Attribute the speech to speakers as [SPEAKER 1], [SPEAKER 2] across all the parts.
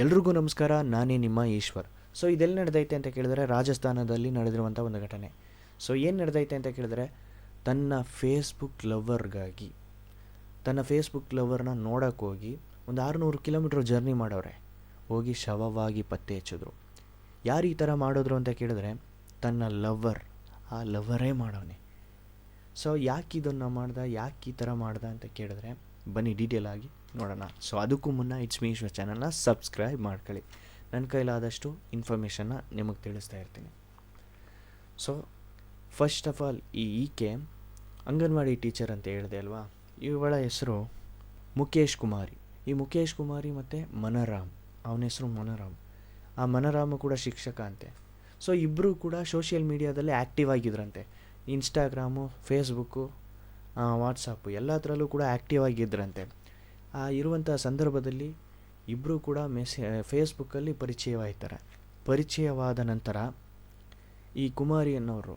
[SPEAKER 1] ಎಲ್ರಿಗೂ ನಮಸ್ಕಾರ, ನಾನೇ ನಿಮ್ಮ ಈಶ್ವರ್. ಸೊ ಇದೆಲ್ಲಿ ನಡೆದೈತೆ ಅಂತ ಕೇಳಿದ್ರೆ ರಾಜಸ್ಥಾನದಲ್ಲಿ ನಡೆದಿರುವಂಥ ಒಂದು ಘಟನೆ. ಸೊ ಏನು ನಡೆದೈತೆ ಅಂತ ಕೇಳಿದ್ರೆ, ತನ್ನ ಫೇಸ್ಬುಕ್ ಲವರ್ಗಾಗಿ ತನ್ನ ಫೇಸ್ಬುಕ್ ಲವರ್ನ ನೋಡೋಕೆ ಹೋಗಿ ಒಂದು ಆರುನೂರು ಕಿಲೋಮೀಟ್ರ್ ಜರ್ನಿ ಮಾಡೋರೆ. ಹೋಗಿ ಶವವಾಗಿ ಪತ್ತೆ ಹಚ್ಚಿದ್ರು. ಯಾರು ಈ ಥರ ಮಾಡಿದ್ರು ಅಂತ ಕೇಳಿದ್ರೆ, ತನ್ನ ಲವ್ವರ್ ಆ ಲವರೇ ಮಾಡೋನೆ. ಸೊ ಯಾಕೆ ಇದನ್ನು ಮಾಡ್ದ, ಯಾಕೆ ಈ ಥರ ಮಾಡ್ದ ಅಂತ ಕೇಳಿದ್ರೆ, ಬನ್ನಿ ಡೀಟೇಲ್ ಆಗಿ. ನೋಡೋಣ. ಸೊ ಅದಕ್ಕೂ ಮುನ್ನ ಇಟ್ಸ್ ಮೀಶ್ವ ಚಾನಲ್ನ ಸಬ್ಸ್ಕ್ರೈಬ್ ಮಾಡ್ಕೊಳ್ಳಿ. ನನ್ನ ಕೈಲಾದಷ್ಟು ಇನ್ಫಾರ್ಮೇಷನ್ನ ನಿಮಗೆ ತಿಳಿಸ್ತಾ ಇರ್ತೀನಿ. ಸೊ ಫಸ್ಟ್ ಆಫ್ ಆಲ್ ಈ ಈಕೆ ಅಂಗನವಾಡಿ ಟೀಚರ್ ಅಂತ ಹೇಳಿದೆ ಅಲ್ವಾ? ಇವಳ ಹೆಸರು ಮುಖೇಶ್ ಕುಮಾರಿ. ಈ ಮುಖೇಶ್ ಕುಮಾರಿ ಮತ್ತು ಮನರಾಮ್. ಅವನ ಹೆಸರು ಮನರಾಮ್. ಆ ಮನರಾಮ ಕೂಡ ಶಿಕ್ಷಕ ಅಂತೆ. ಸೊ ಇಬ್ಬರು ಕೂಡ ಸೋಷಿಯಲ್ ಮೀಡಿಯಾದಲ್ಲಿ ಆ್ಯಕ್ಟಿವ್ ಆಗಿದ್ರಂತೆ. ಇನ್ಸ್ಟಾಗ್ರಾಮು ಫೇಸ್ಬುಕ್ಕು ವಾಟ್ಸಪ್ಪು ಎಲ್ಲದರಲ್ಲೂ ಕೂಡ ಆ್ಯಕ್ಟಿವ್ ಆಗಿದ್ದರಂತೆ ಇರುವಂಥ ಸಂದರ್ಭದಲ್ಲಿ ಇಬ್ಬರೂ ಕೂಡ ಮೆಸೇ ಫೇಸ್ಬುಕ್ಕಲ್ಲಿ ಪರಿಚಯವಾಯ್ತಾರೆ. ಪರಿಚಯವಾದ ನಂತರ ಈ ಕುಮಾರಿ ಅನ್ನೋರು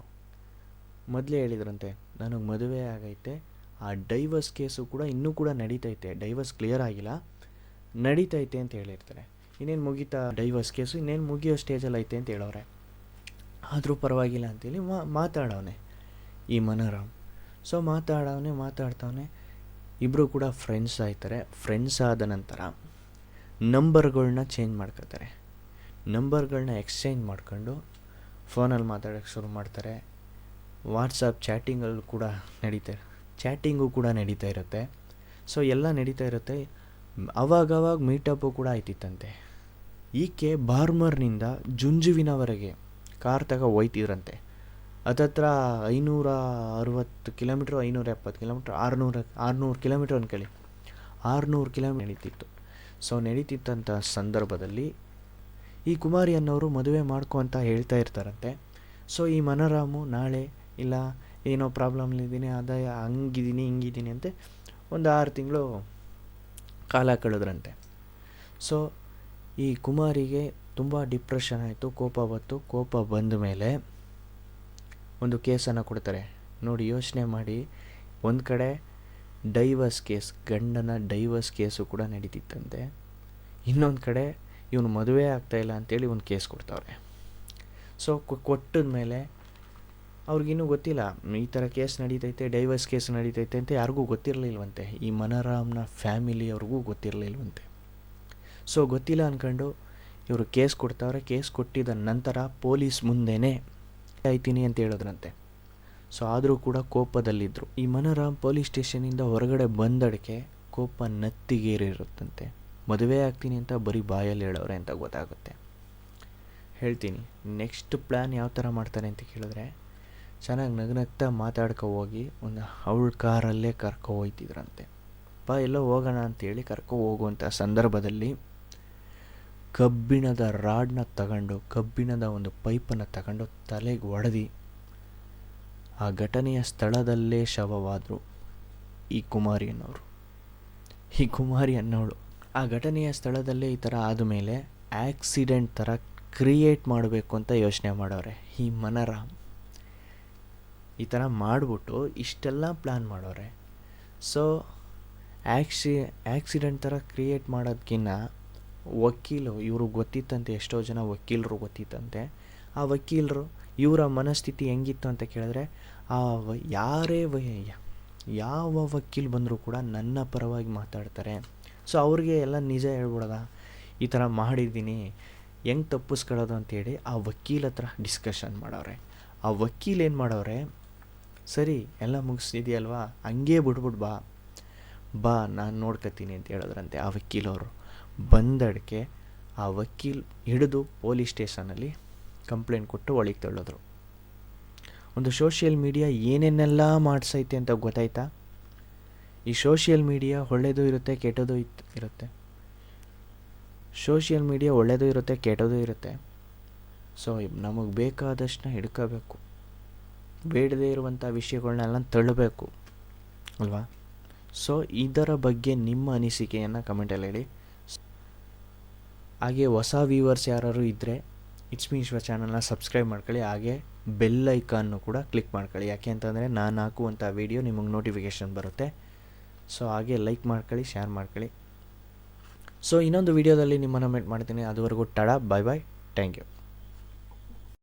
[SPEAKER 1] ಮೊದಲೇ ಹೇಳಿದ್ರಂತೆ, ನನಗೆ ಮದುವೆ ಆಗೈತೆ, ಆ ಡೈವರ್ಸ್ ಕೇಸು ಕೂಡ ಇನ್ನೂ ಕೂಡ ನಡೀತೈತೆ ಡೈವರ್ಸ್ ಕ್ಲಿಯರ್ ಆಗಿಲ್ಲ, ನಡೀತೈತೆ ಅಂತ ಹೇಳಿರ್ತಾರೆ. ಇನ್ನೇನು ಮುಗೀತಾ ಡೈವರ್ಸ್ ಕೇಸು ಇನ್ನೇನು ಮುಗಿಯೋ ಸ್ಟೇಜಲ್ಲಿ ಐತೆ ಅಂತ ಹೇಳೋರೆ ಆದರೂ ಪರವಾಗಿಲ್ಲ ಅಂತೇಳಿ ಮಾತಾಡವನೆ ಈ ಮನೋರಾಮ್. ಸೊ ಮಾತಾಡವನೆ, ಮಾತಾಡ್ತವನೆ. ಇಬ್ಬರು ಕೂಡ ಫ್ರೆಂಡ್ಸ್ ಆಯ್ತಾರೆ. ಫ್ರೆಂಡ್ಸ್ ಆದ ನಂತರ ನಂಬರ್ಗಳನ್ನ ಚೇಂಜ್ ಮಾಡ್ಕೋತಾರೆ ನಂಬರ್ಗಳನ್ನ ಎಕ್ಸ್ಚೇಂಜ್ ಮಾಡ್ಕೊಂಡು ಫೋನಲ್ಲಿ ಮಾತಾಡೋಕ್ಕೆ ಶುರು ಮಾಡ್ತಾರೆ. ವಾಟ್ಸಪ್ ಚಾಟಿಂಗಲ್ಲೂ ಕೂಡ ನಡೀತಾ ಚಾಟಿಂಗು ಕೂಡ ನಡೀತಾ ಇರುತ್ತೆ. ಸೊ ಎಲ್ಲ ನಡೀತಾ ಇರುತ್ತೆ. ಅವಾಗವಾಗ ಮೀಟಪ್ಪು ಕೂಡ ಆಯ್ತಿತ್ತಂತೆ. ಈಕೆ ಬಾರ್ಮರ್ನಿಂದ ಜುಂಜುವಿನವರೆಗೆ ಕಾರ್ ತಗ ಹೋಯ್ತಿದ್ರಂತೆ. ಹತ್ತತ್ರ ಐನೂರ ಅರವತ್ತು ಕಿಲೋಮೀಟ್ರ್, ಐನೂರ ಎಪ್ಪತ್ತು ಕಿಲೋಮೀಟ್ರ್, ಆರುನೂರ, ಆರುನೂರು ಕಿಲೋಮೀಟ್ರ್ ಅಂದ್ಕೊಳ್ಳಿ ಆರುನೂರು ಕಿಲೋಮೀಟ್ರ್ ನಡೀತಿತ್ತು. ಸೊ ನಡೀತಿತ್ತಂಥ ಸಂದರ್ಭದಲ್ಲಿ ಈ ಕುಮಾರಿ ಅನ್ನೋರು ಮದುವೆ ಮಾಡ್ಕೊ ಅಂತ ಹೇಳ್ತಾ ಇರ್ತಾರಂತೆ. ಸೊ ಈ ಮನೋರಾಮು ನಾಳೆ, ಇಲ್ಲ, ಏನೋ ಪ್ರಾಬ್ಲಮ್ಲಿದ್ದೀನಿ ಆದಾಯ ಹಂಗಿದ್ದೀನಿ ಹಿಂಗಿದ್ದೀನಿ ಅಂತೆ ಒಂದು ಆರು ತಿಂಗಳು ಕಾಲ ಕಳೆದ್ರಂತೆ. ಸೊ ಈ ಕುಮಾರಿಗೆ ತುಂಬ ಡಿಪ್ರೆಷನ್ ಆಯಿತು, ಕೋಪ ಬಂತು, ಕೋಪ ಬಂದ ಮೇಲೆ ಒಂದು ಕೇಸನ್ನು ಕೊಡ್ತಾರೆ. ನೋಡಿ, ಯೋಚನೆ ಮಾಡಿ. ಒಂದು ಕಡೆ ಡೈವರ್ಸ್ ಕೇಸ್ ಗಂಡನ ಡೈವರ್ಸ್ ಕೇಸು ಕೂಡ ನಡೀತಿತ್ತಂತೆ. ಇನ್ನೊಂದು ಕಡೆ ಇವನು ಮದುವೆ ಆಗ್ತಾಯಿಲ್ಲ ಅಂತೇಳಿ ಒಂದು ಕೇಸ್ ಕೊಡ್ತಾವ್ರೆ. ಸೊ ಕೊಟ್ಟದ ಮೇಲೆ ಅವ್ರಿಗಿನ್ನೂ ಗೊತ್ತಿಲ್ಲ. ಈ ಥರ ಕೇಸ್ ನಡೀತೈತೆ ಡೈವರ್ಸ್ ಕೇಸ್ ನಡೀತೈತೆ ಅಂತ ಯಾರಿಗೂ ಗೊತ್ತಿರಲಿಲ್ವಂತೆ. ಈ ಮನರಾಮ್ನ ಫ್ಯಾಮಿಲಿ ಅವ್ರಿಗೂ ಗೊತ್ತಿರಲಿಲ್ವಂತೆ. ಸೊ ಗೊತ್ತಿಲ್ಲ ಅಂದ್ಕೊಂಡು ಇವರು ಕೇಸ್ ಕೊಡ್ತಾವ್ರೆ. ಕೇಸ್ ಕೊಟ್ಟಿದ ನಂತರ ಪೊಲೀಸ್ ಮುಂದೆನೇ ಆಯ್ತೀನಿ ಅಂತ ಹೇಳಿದ್ರಂತೆ. ಸೊ ಆದರೂ ಕೂಡ ಕೋಪದಲ್ಲಿದ್ದರು ಈ ಮನೋರಾಮ್ ಪೊಲೀಸ್ ಸ್ಟೇಷನಿಂದ ಹೊರಗಡೆ ಬಂದಡಕ್ಕೆ ಕೋಪ ನತ್ತಿಗೇರಿರುತ್ತಂತೆ. ಮದುವೆ ಆಗ್ತೀನಿ ಅಂತ ಬರೀ ಬಾಯಲ್ಲಿ ಹೇಳೋರೆ ಅಂತ ಗೊತ್ತಾಗುತ್ತೆ. ಹೇಳ್ತೀನಿ ನೆಕ್ಸ್ಟ್ ಪ್ಲ್ಯಾನ್ ಯಾವ ಥರ ಮಾಡ್ತಾರೆ ಅಂತ ಕೇಳಿದ್ರೆ, ಚೆನ್ನಾಗಿ ನಗ್ನಗ್ತಾ ಮಾತಾಡ್ಕೊ ಹೋಗಿ ಒಂದು ಅವಳ ಕಾರಲ್ಲೇ ಕರ್ಕೊ ಹೋಯ್ತಿದ್ರಂತೆ. ಬಾ, ಎಲ್ಲೋ ಹೋಗೋಣ ಅಂತೇಳಿ ಕರ್ಕೊ ಹೋಗುವಂಥ ಸಂದರ್ಭದಲ್ಲಿ ಕಬ್ಬಿಣದ ರಾಡ್ನ ತಗೊಂಡು, ಕಬ್ಬಿಣದ ಒಂದು ಪೈಪನ್ನು ತಗೊಂಡು ತಲೆಗೆ ಒಡೆದು. ಆ ಘಟನೆಯ ಸ್ಥಳದಲ್ಲೇ ಶವವಾದರು ಈ ಕುಮಾರಿ ಅನ್ನೋರು ಈ ಕುಮಾರಿ ಅನ್ನೋಳು ಆ ಘಟನೆಯ ಸ್ಥಳದಲ್ಲೇ ಈ ಥರ ಆದಮೇಲೆ ಆ್ಯಕ್ಸಿಡೆಂಟ್ ಥರ ಕ್ರಿಯೇಟ್ ಮಾಡಬೇಕು ಅಂತ ಯೋಚನೆ ಮಾಡೋರೆ ಈ ಮನರಾಮ್. ಈ ಥರ ಮಾಡಿಬಿಟ್ಟು ಇಷ್ಟೆಲ್ಲ ಪ್ಲ್ಯಾನ್ ಮಾಡೋರೆ. ಸೊ ಆ್ಯಕ್ಸಿ ಆ್ಯಕ್ಸಿಡೆಂಟ್ ಥರ ಕ್ರಿಯೇಟ್ ಮಾಡೋದಕ್ಕಿಂತ ವಕೀಲು, ಇವರು ಗೊತ್ತಿತ್ತಂತೆ, ಎಷ್ಟೋ ಜನ ವಕೀಲರು ಗೊತ್ತಿತ್ತಂತೆ. ಆ ವಕೀಲರು ಇವರ ಮನಸ್ಥಿತಿ ಹೆಂಗಿತ್ತು ಅಂತ ಕೇಳಿದ್ರೆ, ಆ ವ, ಯಾರೇ ಯಾವ ವಕೀಲ್ ಬಂದರೂ ಕೂಡ ನನ್ನ ಪರವಾಗಿ ಮಾತಾಡ್ತಾರೆ. ಸೊ ಅವ್ರಿಗೆ ಎಲ್ಲ ನಿಜ ಹೇಳ್ಬಿಡೋದ? ಈ ಥರ ಮಾಡಿದ್ದೀನಿ, ಹೆಂಗೆ ತಪ್ಪಿಸ್ಕೊಳ್ಳೋದು ಅಂತೇಳಿ ಆ ವಕೀಲ ಹತ್ರ ಡಿಸ್ಕಷನ್ ಮಾಡವ್ರೆ. ಆ ವಕೀಲ್ ಏನು ಮಾಡವ್ರೆ, ಸರಿ, ಎಲ್ಲ ಮುಗಿಸಿದೆಯಲ್ವಾ ಹಂಗೇ ಬಿಟ್ಬಿಟ್ಟು ಬಾ. ಬಾ, ನಾನು ನೋಡ್ಕೊತೀನಿ ಅಂತ ಹೇಳಿದ್ರಂತೆ ಆ ವಕೀಲವರು. ಬಂದಡಿಕೆ ಆ ವಕೀಲ್ ಹಿಡಿದು ಪೊಲೀಸ್ ಸ್ಟೇಷನಲ್ಲಿ ಕಂಪ್ಲೇಂಟ್ ಕೊಟ್ಟು ಒಳಗೆ ತಳ್ಳಿದ್ರು. ಒಂದು ಸೋಷಿಯಲ್ ಮೀಡಿಯಾ ಏನೇನೆಲ್ಲ ಮಾಡಿಸೈತೆ ಅಂತ ಗೊತ್ತಾಯ್ತಾ? ಈ ಸೋಷಿಯಲ್ ಮೀಡಿಯಾ ಒಳ್ಳೆಯದು ಇರುತ್ತೆ ಕೆಟ್ಟದ್ದು ಇತ್ತು ಇರುತ್ತೆ. ಸೋಷಿಯಲ್ ಮೀಡಿಯಾ ಒಳ್ಳೆಯದು ಇರುತ್ತೆ, ಕೆಟ್ಟದು ಇರುತ್ತೆ. ಸೊ, ನಮಗೆ ಬೇಕಾದಷ್ಟನ್ನ ಹಿಡ್ಕೋಬೇಕು. ಬೇಡದೇ ಇರುವಂಥ ವಿಷಯಗಳನ್ನೆಲ್ಲ ತಳ್ಳಬೇಕು ಅಲ್ವಾ? ಸೊ, ಇದರ ಬಗ್ಗೆ ನಿಮ್ಮ ಅನಿಸಿಕೆಯನ್ನು ಕಮೆಂಟಲ್ಲಿ ಹೇಳಿ. ಹಾಗೆ ಹೊಸ ವ್ಯೂವರ್ಸ್ ಯಾರು ಇದ್ದರೆ ಇಟ್ಸ್ ಮೀಶ್ವ ಚಾನಲ್ನ ಸಬ್ಸ್ಕ್ರೈಬ್ ಮಾಡ್ಕೊಳ್ಳಿ. ಹಾಗೆ ಬೆಲ್ ಐಕಾನ್ನು ಕೂಡ ಕ್ಲಿಕ್ ಮಾಡ್ಕೊಳ್ಳಿ. ಯಾಕೆ ಅಂತಂದರೆ ನಾನು ಹಾಕುವಂಥ ವೀಡಿಯೋ ನಿಮಗೆ ನೋಟಿಫಿಕೇಷನ್ ಬರುತ್ತೆ. ಸೊ ಹಾಗೆ ಲೈಕ್ ಮಾಡ್ಕೊಳ್ಳಿ ಶೇರ್ ಮಾಡ್ಕೊಳ್ಳಿ. ಸೊ ಇನ್ನೊಂದು ವಿಡಿಯೋದಲ್ಲಿ ನಿಮ್ಮನ್ನು ಮೀಟ್ ಮಾಡ್ತೀನಿ. ಅದುವರೆಗೂ ta-ta bye bye thank you